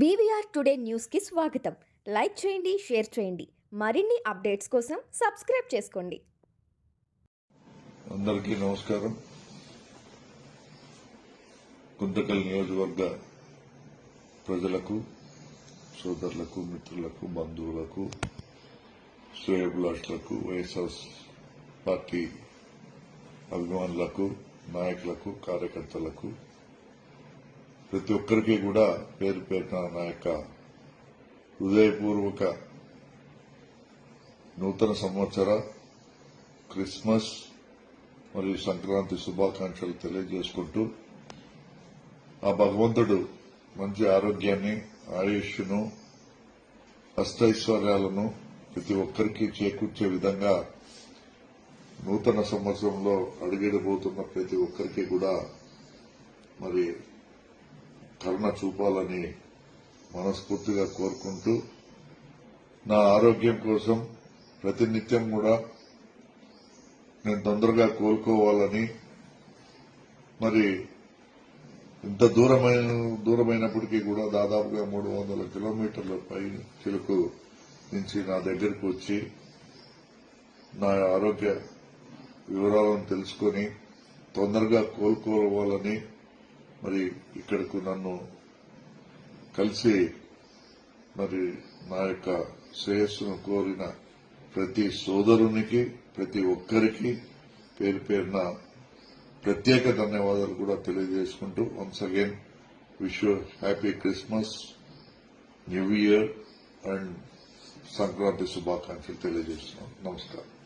BVR today న్యూస్కి స్వాగతం. Like చేయండి షేర్ చేయండి. మరిన్ని అప్డేట్స్ కోసం సబ్స్క్రైబ్ చేసుకోండి. అందరికీ నమస్కారం. గుంతకల్ నియోజకవర్గ ప్రజలకు సోదరులకు మిత్రులకు బంధువులకు శ్రేయభిలాషులకు వైఎస్ఆర్ పార్టీ అభిమానులకు నాయకులకు కార్యకర్తలకు ప్రతి ఒక్కరికి కూడా పేరు పేరున నా యొక్క హృదయపూర్వక నూతన సంవత్సర క్రిస్మస్ మరియు సంక్రాంతి శుభాకాంక్షలు తెలియజేసుకుంటూ ఆ భగవంతుడు మంచి ఆరోగ్యాన్ని ఆయుష్ను అష్టైశ్వర్యాలను ప్రతి ఒక్కరికి చేకూర్చే విధంగా నూతన సంవత్సరంలో అడుగిడబోతున్న ప్రతి ఒక్కరికి కూడా మరి కరుణ చూపాలని మనస్ఫూర్తిగా కోరుకుంటూ నా ఆరోగ్యం కోసం ప్రతినిత్యం కూడా నేను తొందరగా కోలుకోవాలని మరి ఇంత దూరమైన దూరమైనప్పటికీ కూడా దాదాపుగా మూడు వందల కిలోమీటర్ల పై చిలుకు నుంచి నా దగ్గరకు వచ్చి నా ఆరోగ్య వివరాలను తెలుసుకొని తొందరగా కోలుకోవాలని మరి ఇక్కడకు నన్ను కలిసి మరి నా యొక్క శ్రేయస్సును కోరిన ప్రతి సోదరునికి ప్రతి ఒక్కరికి పేరు పేరున ప్రత్యేక ధన్యవాదాలు కూడా తెలియజేసుకుంటూ once again wish happy Christmas new year and Sankranti శుభాకాంక్షలు తెలియజేస్తున్నాం. నమస్కారం.